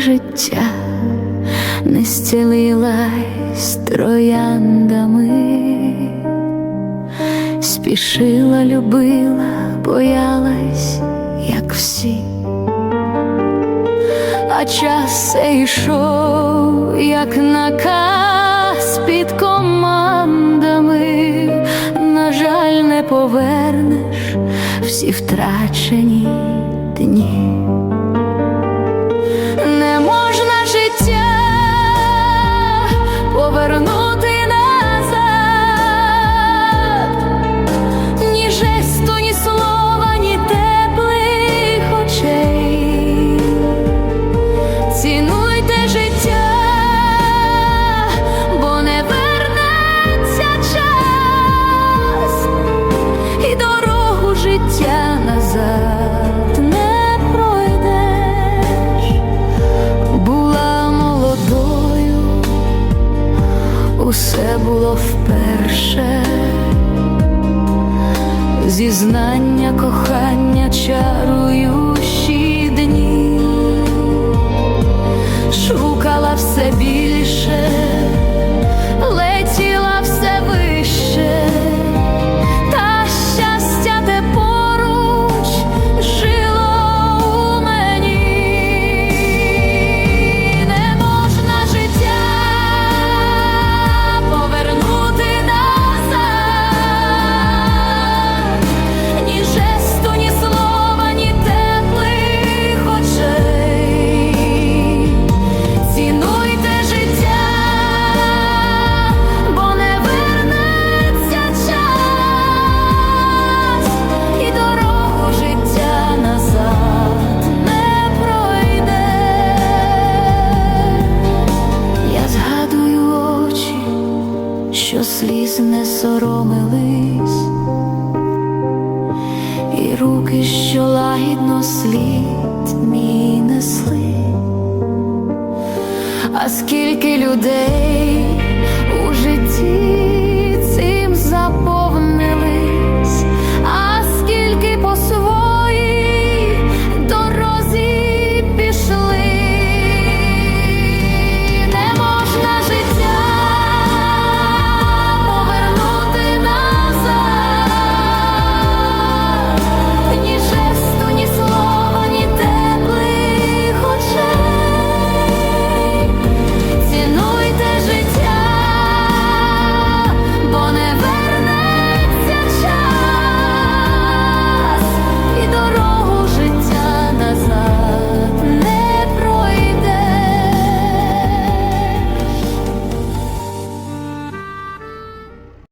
життя не стілилась трояндами, спішила, любила, боялась, як всі. А час цей йшов, як наказ під командами, на жаль, не повернеш всі втрачені дні. Цінуйте життя, бо не вернеться час, і дорогу життя назад не пройдеш. Була молодою, усе було вперше. Зізнання, кохання, чаруючі соромились, і руки, що лагідно слід мій несли. А скільки людей